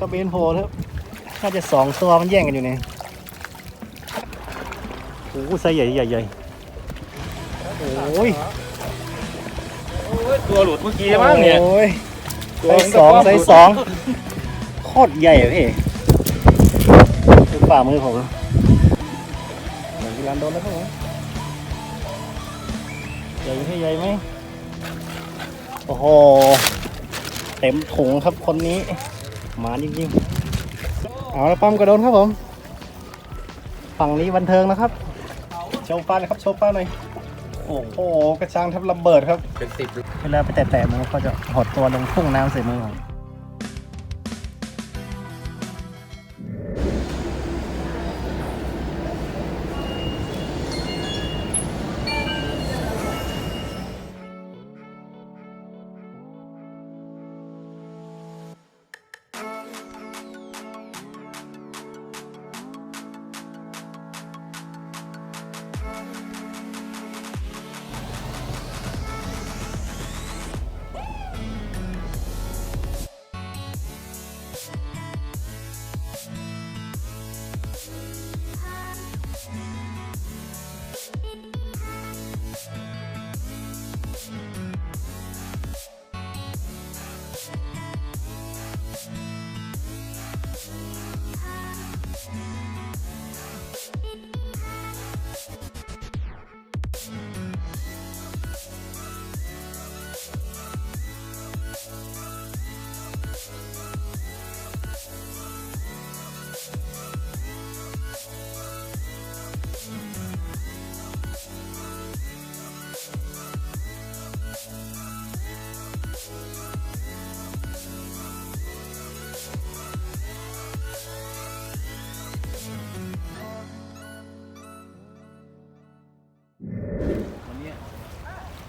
กระเบนโผล่ครับน่าจะสองตัวมันแย่งกันอยู่เนี่ยโอ้โหไซส์ใหญ่ใหญ่ใหญ่โอ้ยตัวหลุดเมื่อกี้มั้งเนี่ยโอ้ยไซส์สองไซส์สองโคตรใหญ่อะพี่ดูฝ่ามือผมเหมือนกีฬาโดนแล้วครับผมใหญ่ไหมใหญ่ไหมโอ้โหเต็มถุงครับคนนี้ห มาจริงๆ เอาละปั๊มกระโดนครับผม ฝั่งนี้บันเทิงนะครับ โชว์ฟ้าเลยครับ โชว์ฟ้าหน่อย โอ้โห กระชังแทับระเบิดครับ เป็นสิบเวลาไปแตะๆมันก็จะหดตัวลงพุ่งน้ำใส่มือผม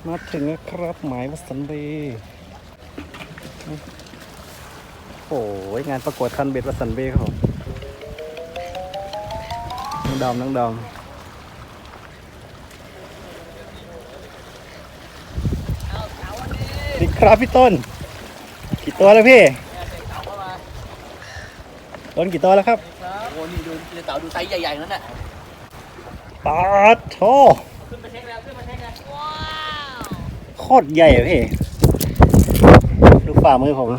มาถึงแล้วครับหมายวัสันเบย์โอ้ยงานประกวดคันเบ็ดวัสันเบย์ครับผมน้องดอมน้องดอมสวัสดีครับพี่ต้น กี่ตัวแล้วพี่ต้นกี่ตัวแล้วครับโอ้นี่ดูดูเต่าดูไซส์ใหญ่ๆนั่นน่ะปาดโถโคตรใหญ่อะพี่ดูฝ่ามือผม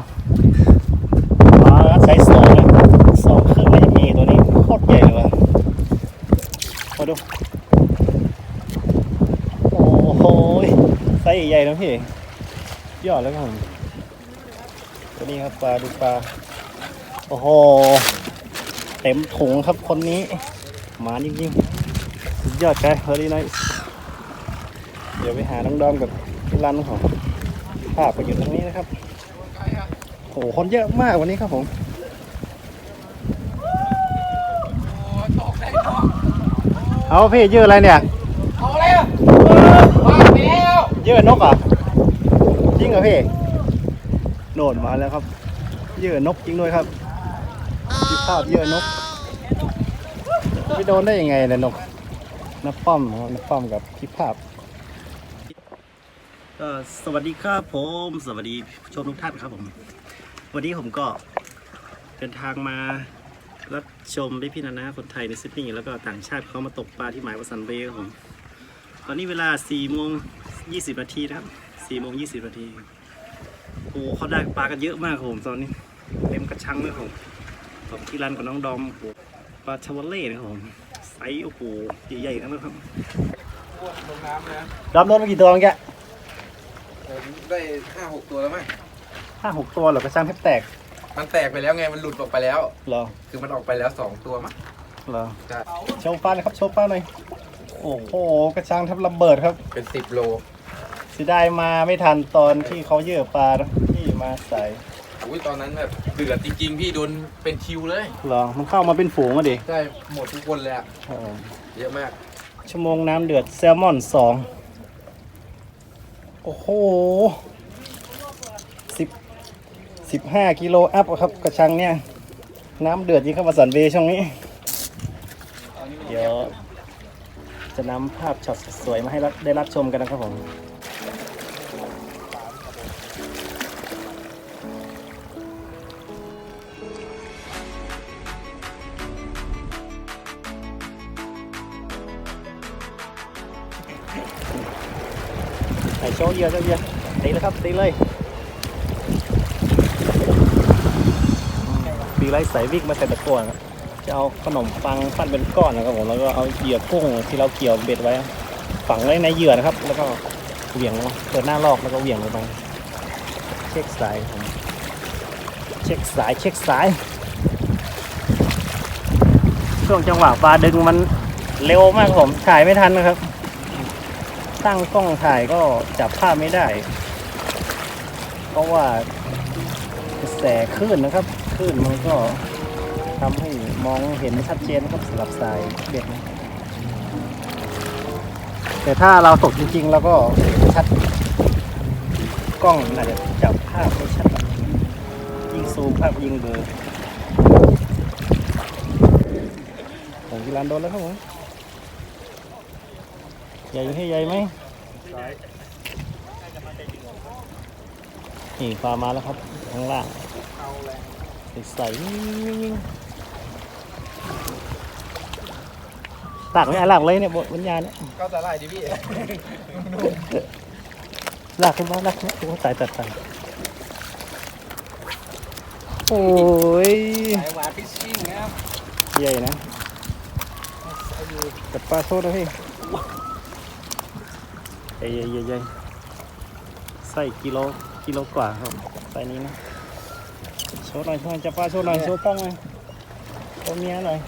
ปาไซส์สองเลยสองครึ่งเลยมีตัวนี้โคตรใหญ่เลยว่ะมาดู โอ้โหไซส์ใหญ่นะพี่ยอดแล้วครับผมตัวนี้ครับปลาดูปลาโอ้โหเต็มถุงครับคนนี้หมาจริงๆสุดยอดใจเฮอรี่ไนท์เดี๋ยวไปหาน้องดอมกับ รันของภาพไปอยู่ตรงนี้นะครับโอ้โหคนเยอะมากวันนี้ครับผมเอาพี่ยอะอะไรเนี่ยเอาแล้ววางไปแล้วยอะนกอะจริงเหรอพี่โดดมาแล้วครับยอะนกจริงด้วยครับที่ภาพยอะนกไม่โดนได้ยังไงเนี่ยนกนับป้อมนะครับนับป้อมกับพี่ภาพ ก็สวัสดีครับผม สวัสดีผู้ชมทุกท่านครับผม วันนี้ผมก็เดินทางมารับชมพี่พี่นานาคนไทยในซิดนีย์แล้วก็ต่างชาติเขามาตกปลาที่หมายวสันเบย์ครับผมตอนนี้เวลา4โมง20นาทีนะครับ4โมง20นาทีโอ้เขาได้ปลากันเยอะมากครับผมตอนนี้เต็มกระชังเลยครับผมผมที่ร้านกับน้องดอมโอ้โหปลาชาวเล่นะครับผมไซส์โอ้โหใหญ่ๆทั้งนั้นครับลงน้ำนะดอมโดนมากี่ตัวเมื่อกี้ ผมได้ห้าหกตัวแล้วมั้งห้าหกตัวเหรอกระชังแทบแตกมันแตกไปแล้วไงมันหลุดออกไปแล้ว เหรอคือมันออกไปแล้วสองตัวมั้งเหรอใช่โชว์ฟ้าเลยครับโชว์ฟ้าหน่อยโอ้โหกระชังแทบระเบิดครับเป็นสิบโลเสียดายมาไม่ทันตอนที่เขาเยอะปลานะที่มาใส่อุ้ยตอนนั้นแบบเดือดจริงๆพี่โดนเป็นคิวเลยเหรอมันเข้ามาเป็นฝูงมาดิใช่หมดทุกคนเลยอะโอ้โหเยอะมากชั่วโมงน้ำเดือดแซลมอนสอง โอ้โหสิบสิบห้ากิโลอัพอะครับกระชังเนี่ย น้ำเดือดยิ่งเข้ามาสันเบช่วงนี้ เดี๋ยว จะนำภาพช็อตสวยมาให้ได้รับชมกันนะครับผม โชว์เหยื่อโชว์เหยื่อตีเลยครับตีเลยปีไรใส่วิกมาแต่ตะกัวนะจะเอาขนมปังปั้นเป็นก้อนนะครับผมแล้วก็เอาเหยื่อกุ้งที่เราเกี่ยวเบ็ดไว้ ฝังไว้ในเหยื่อนะครับ แล้วก็เหวี่ยงเปิดหน้าลอกแล้วก็เหวี่ยงลงไปเช็คสายผมเช็คสายเช็คสาย ช่วงจังหวะปลาดึงมันเร็วมากครับผมถ่ายไม่ทันนะครับ ตั้งกล้องถ่ายก็จับภาพไม่ได้ เพราะว่ากระแสคลื่นนะครับคลื่นมันก็ทำให้มองเห็นชัดเจนครับสำหรับสายเบ็ดนะแต่ถ้าเราตกจริงๆ แล้วก็ชัดกล้องอาจจะจับภาพไม่ชัดยิ่งซูมภาพยิ่งเบลอผมกีรันโดนแล้วครับผม ใหญ่ให้ใหญ่ไหมนี่ปลามาแล้วครับข้างล่างใส่ตักไม่หลักเลยเนี่ยบทวิญญาณเนี่ยก็จะไล่ดิพี่ลากขึ้นมาลากขึ้นมาโอ้สายตัดสายโอ้ยสายหวานฟิชชิ่งนะครับใหญ่นะจับปลาโซดนะพี่ ใหญ่ใหญ่ใหญ่ใหญ่ใส่กิโลกิโลกว่าครับใส่นี้นะโชว์หน่อยโชว์หน่อยจับปลาโชว์หน่อยโชว์กล้องหน่อยโชว์เมียหน่อย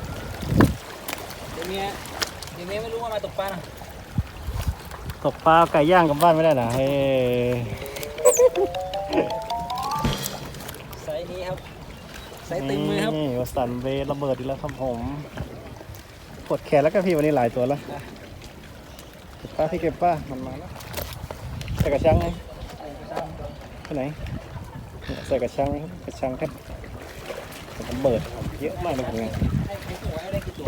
เดี๋ยวเมียเดี๋ยวเมียไม่รู้ว่ามาตกปลานะตกปลาไก่ย่างกลับบ้านไม่ได้นะเฮ้ยไซส์นี้ครับไซส์ตึงมือครับนี่วสันเวย์ระเบิดอีกแล้วครับผมปวดแขนแล้วก็พี่วันนี้หลายตัวแล้ว เก็บป้าพี่เก็บป้ามันมาแล้วใส่กระชังไงที่ไหนใส่กระชังครับกระชังครับระเบิดเยอะมากเลยผมเนี่ยให้ให้ตัวให้ได้กี่ตัว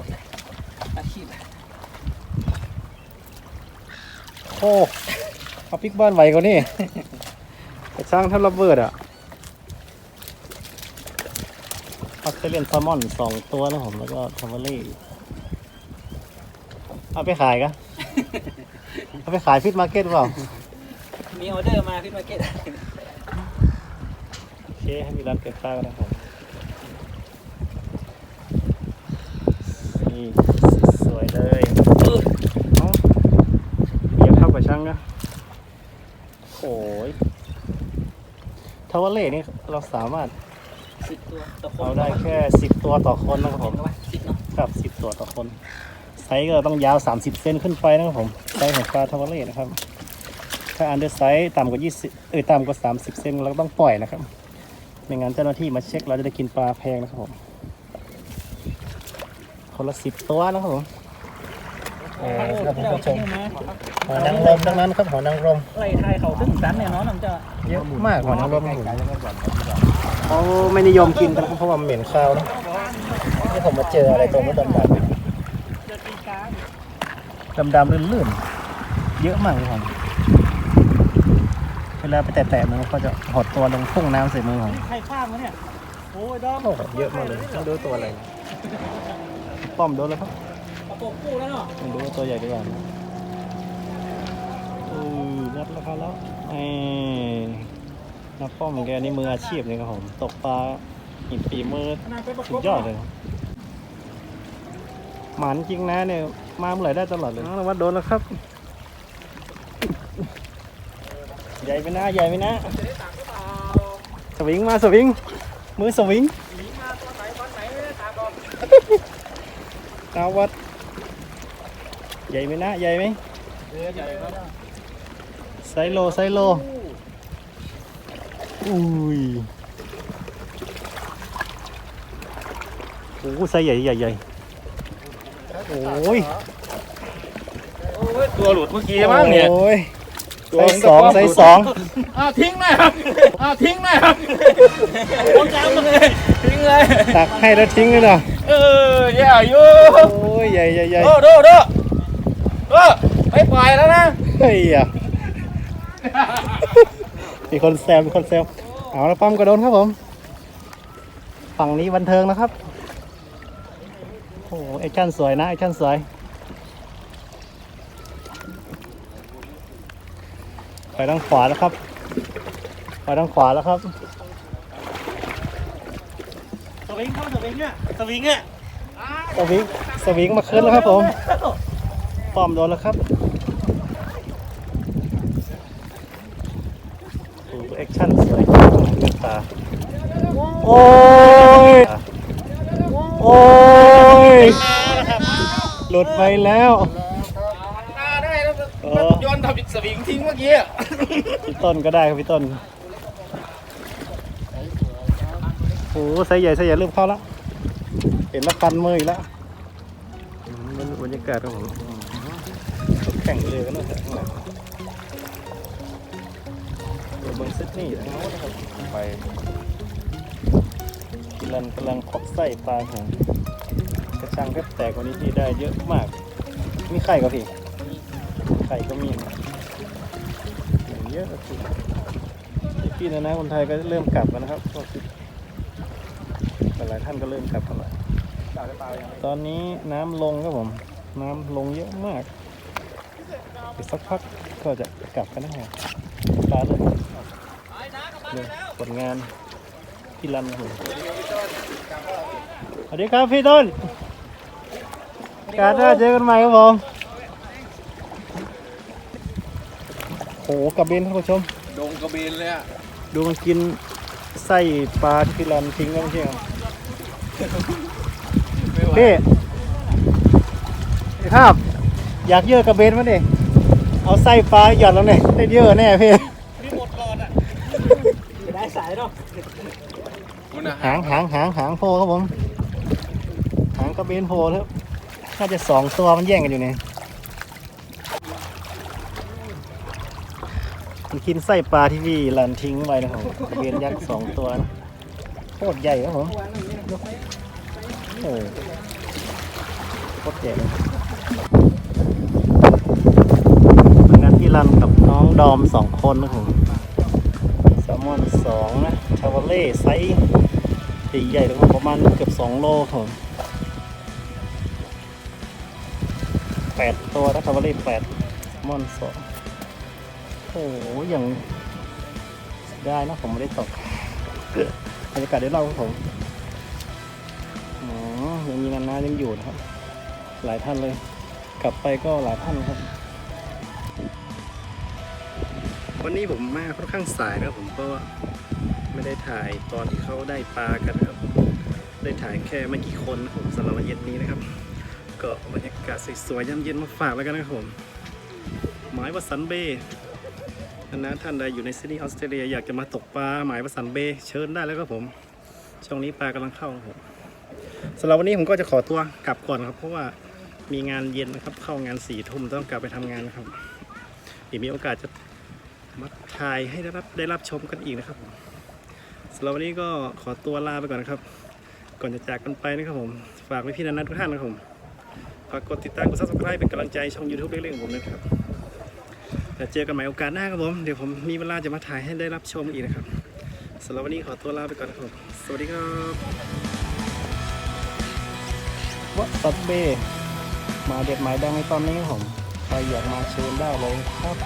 อาชีพโอ้เอาพิกบ้านไหวกว่านี่กระชังถ้าระเบิดอะออสเตรเลียนแซลมอนสองตัวนะผม แล้วก็ทอมเบอรี่เอาไปขายกะ เอาไปขายฟิตมาร์เก็ตเปล่า มีออเดอร์มาพี่มาร์เก็ตโอเคให้มีร้านเก็บปลากันนะครับนี่สวยเลยเอ้าเหยียบเท่ากับช่างนะโอ้ยทาวเวลเล่นี่เราสามารถสิบตัวต่อคนเอาได้แค่สิบตัวต่อคนนะครับผเห็นมไหมสิบเนาะครับสิบตัวต่อคนไซส์ก็ต้องยาว 30 เซนขึ้นไปนะครับผมไซส์ของปลาทาวเวลเล่นะครับ ถ้าอันเดอร์ไซส์ต่ำกว่า 20 เอ้ยต่ำกว่า 30 เซนเราก็ต้องปล่อยนะครับ ไม่งั้นเจ้าหน้าที่มาเช็คเราจะได้กินปลาแพงนะครับผม คนละสิบตัวนะครับผมโอ้ครับคุณผู้ชมหอนางรมดังนั้นครับหอนางรมไล่ทายเขาถึงสันเนี่ยเนาะน้ำจะเยอะมากหอนางรมครับผมเขาไม่นิยมกินกันเพราะว่ามันเหม็นข้าวนะนี่ผมมาเจออะไรตรงนี้ดำๆ ดำๆลื่นๆ เยอะมากเลยผมเวลาไปแตะๆมันก็จะหดตัวลงพุ่งน้ำใส่มือผมใครข้ามวะเนี่ย โอ้ยดอมโอ้โหเยอะมากเลยต้องดูตัวอะไรนะป้อมโดนแล้วครับเอาปกกู้แล้วเนาะต้องดูว่าตัวใหญ่ดีกว่าอือนัดแล้วครับแล้วไอ้นักป้อมแกนี่มืออาชีพเลยครับผม ตกปลาหินปีมือขนาดไปประกสุดยอดเลยครับหมันจริงนะเนี่ย มาเมื่อไหร่ได้ตลอดเลยน้องวัดโดนแล้วครับ ใหญ่ไปนะใหญ่ไปนะสวิงมาสวิง มือสวิงเอาวัด ใหญ่ไหมนะใหญ่ไหมเรือใหญ่ครับไซโลไซโลอุ้ยโอ้โหไซส์ใหญ่ใหญ่ใหญ่ โอ้ยตัวหลุดเมื่อกี้มั้งเนี่ยโอ้ยไซส์สองไซส์สองอ้าวทิ้งเลยครับอ้าวทิ้งเลยครับต้องจำเลยทิ้งเลยตักให้แล้วทิ้งเลยนะเออแย่อยู่โอ้ยใหญ่ใหญ่ใหญ่โดโดโดโดไม่ปล่อยแล้วนะเฮ้ยอะมีคนแซวมีคนแซวเอาแล้วป้อมกระโดนครับผม ฝั่งนี้บันเทิงนะครับ โอ้โหแอคชั่นสวยนะแอคชั่นสวยไปไปทางขวาแล้วครับไปทางขวาแล้วครับสวิงเข้าสวิงอะสวิงอะสวิงสวิงมาขึ้นแล้วครับผมป้อมโดนแล้วครับดูแอคชั่นสวยจังเลือดตาโอ้ย โอ้ย หลุดไปแล้วได้แล้วเออย้อนทำสวิงทิ้งเมื่อกี้อะพี่ต้นก็ได้ครับพี่ต้นโอ้โหไซส์ใหญ่ไซส์ใหญ่เริ่มเข้าแล้วเห็นแล้วคันมืออีกแล้วอืมนี่บรรยากาศครับผมอืมแข่งเรือกันนะข้างหลังเดี๋ยวเบนซิดนี่ทั้งนั้นนะครับไปกิลันกำลังครบไส้ปลาของ กระชังแทบแตกวันนี้ที่ได้เยอะมาก มีไข่ก็พี่ ไข่ก็มีนเยอะสิพี่ๆนะนะคนไทยก็เริ่มกลับกันนะครับก็คือหลายท่านก็เริ่มกลับกันแล้วตอนนี้น้ำลงครับผม น้ำลงเยอะมากอีกสักพักก็จะกลับกันนะครับปลาเริ่มผลงานพี่รันครับผมสวัสดีครับพี่ต้น การหน้าเจอกันใหม่ครับผมโอ้โหกระเบนท่านผู้ชม ดงกระเบนเลยอะดูมันกินไส้ปลาที่พี่รันทิ้งแล้วไม่ใช่เหรอไม่ไหวพี่ไอ้ภาพ อยากเยอะกระเบนมาดิเอาไส้ปลาหย่อนแล้วเนี่ยได้เยอะแน่พี่จะได้สายเนาะคุณอะหางหางหางหางโพครับผม หางกระเบนโพครับ น่าจะสองตัวมันแย่งกันอยู่เนี่ยมันกินไส้ปลาที่พี่รันทิ้งไว้นะครับผมกระเบนยักษ์สองตัวนะโคตรใหญ่ครับผมโอ้โคตรใหญ่ลยเป็นงานที่รันกับน้องดอมสองคนนะครับผมแซลมอนสองนะชาวเล่ไซส์ใหญ่ๆเลยครับประมาณเกือบสองโลครับผม แปดตัวนะชาวาเล่แปดมอนสองโอ้โหอย่างได้นะผมไม่ได้ตกบรรยากาศเดี๋ยวเล่าครับผมอ๋อยังมีนานายังอยู่นะครับ หลายท่านเลย กลับไปก็หลายท่านครับ วันนี้ผมมาค่อนข้างสายนะครับผมก็ไม่ได้ถ่ายตอนที่เขาได้ปลากันนะครับ ได้ถ่ายแค่ไม่กี่คนนะผมสำหรับวันเย็นนี้นะครับ ก็บรรยากาศสวยๆย่ำเย็นมาฝากแล้วกันนะครับผมหมายว่าสันเบย์นะท่านใดอยู่ในซิดนีย์ออสเตรเลียอยากจะมาตกปลาหมายว่าสันเบย์เชิญได้แล้วครับผมช่วงนี้ปลากำลังเข้าครับผมสำหรับวันนี้ผมก็จะขอตัวกลับก่อนครับ เพราะว่ามีงานเย็นนะครับเข้างานสี่ทุ่มต้องกลับไปทำงานนะครับเดี๋ยวมีโอกาสจะมาถ่ายให้ได้รับได้รับชมกันอีกนะครับผมสำหรับวันนี้ก็ขอตัวลาไปก่อนนะครับ ก่อนจะจากกันไปนะครับผม ฝากไว้พี่นันนัททุกท่านนะครับผม ฝากกดติดตามกด subscribe เป็นกำลังใจช่อง YouTube เล็กๆของผมนะครับแล้วเจอกันใหม่โอกาสหน้าครับผม เดี๋ยวผมมีเวลาจะมาถ่ายให้ได้รับชมอีกนะครับสำหรับวันนี้ขอตัวลาไปก่อนนะครับผมสวัสดีครับวัดสัตเบมาเด็ดหมายดังในตอนนี้ครับผมใครอยากมาเชิญได้เลยครับ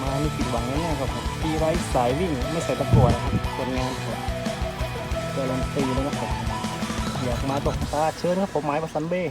มาไม่ผิดหวังแน่ๆครับผมปีไร้สายวิ่งไม่ใส่ตะกั่วนะครับผลงานผมการันตีแล้วนะครับอยากมาตกปลาเชิญครับผมหมายประสันเบ้